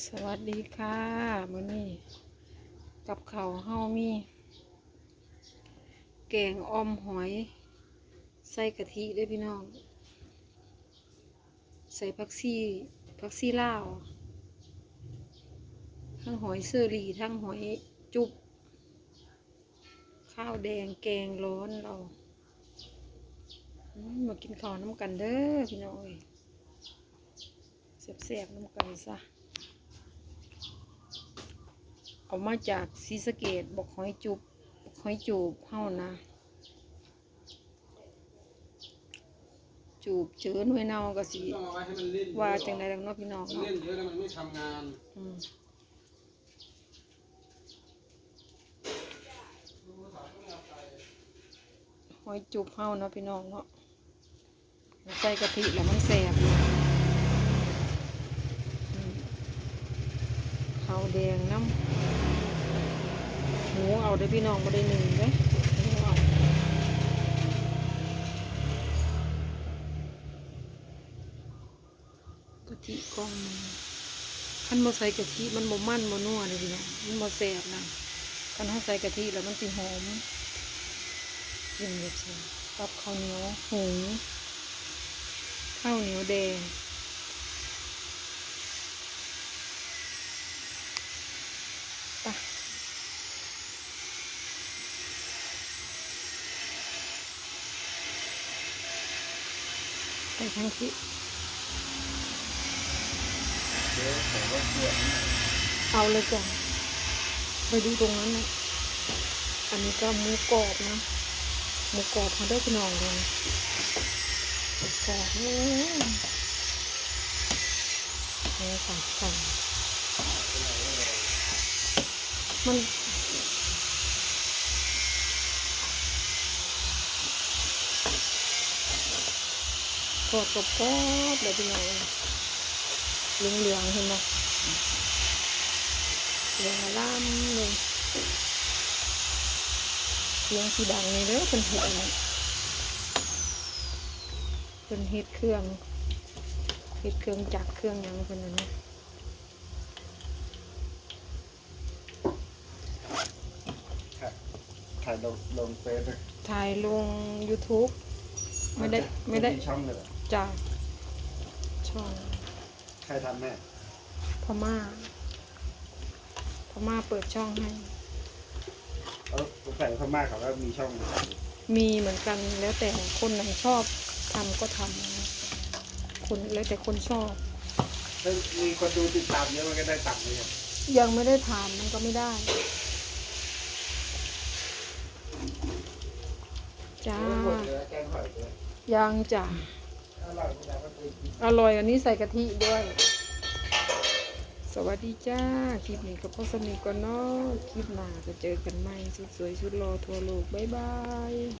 สวัสดีค่ะมื้อนี้กับเขาวเฮามี แกงออมหอย ใส่กะทิด้วยพี่น้อง ใส่ผักซี่ผักซี่ลาว ทั้งหอยเซอรี่ทั้งหอยจุบ ข้าวแดงแกงร้อนเรามากินข้าวน้ำกันเด้อพี่น้องเอ้ยแซ่บๆน้ำกันซะ เอามาจากศรีสะเกดบอกหอยจุบบอกหอยจูบเฮานะ จูบเจือหน่วยเนาก็สิต้องเอาไว้ให้มันเล่นเยอะว่าจังได๋ล่ะเนาะพี่น้องมันเนาะเล่นเยอะแล้วมันไม่ทำงาน อืมหอยจุบเฮาเนาะพี่น้องเนาะใส่กะทิแล้วมันแซ่บเลยอืมข้าวแดงน้ำ หูเอาได้พี่น้องบ่ได้หนึ่งเด้อหมกะทิกองหนึ่งคันบ่ใส่กะทิมันบ่มันบ่นัวเลยพี่น้องมันบ่แซ่บนะคันเฮาใส่กะทิแล้วมันสิหอมกินแบบนี้กับข้าวเหนียวหุงข้าวเหนียวแดง ไปทั้งที่เอาเลยจ้ะไปดูตรงนั้นนะอันนี้ก็หมูกรอบนะหมูกรอบเขาได้พี่น้องเลยหมูกรอบเนื้อสับสันมัน กรอบกรอบกรอบเลยพี่น้องเหลืองเหลืองๆเห็นไหมเหลืองล่ามเลยเสียงสีดังนี่เด้อเป็นเห็ดเป็นเห็ดเครื่องเห็ดเครื่องจักเครื่องหยังเป็นอันนี้ถ่ายลงลงเฟซถ่ายลง YouTube ไม่ได้ ไม่ได้ช่องเลย จากช่องใครทำแม่ พม่า พม่าเปิดช่องให้ เออผมใส่พม่าเขาก็มีช่องมีเหมือนกันแล้วแต่คนไหนชอบทำก็ทำนะคนแล้วแต่คนชอบ ถ้ามีคนดูติดตามเยอะมันก็ได้ตังค์เลยครับยังไม่ได้ถามมันก็ไม่ได้ จ้าหมดเลยแกงหอยด้วยยังจ้ะ อร่อยอันนี้ใส่กะทิด้วย สวัสดีจ้า คลิปนี้กับพ่อสนิทกันเนาะคลิปหน้าจะเจอกันใหม่สุดสวยสุดรอทั่วโลก บ๊ายบาย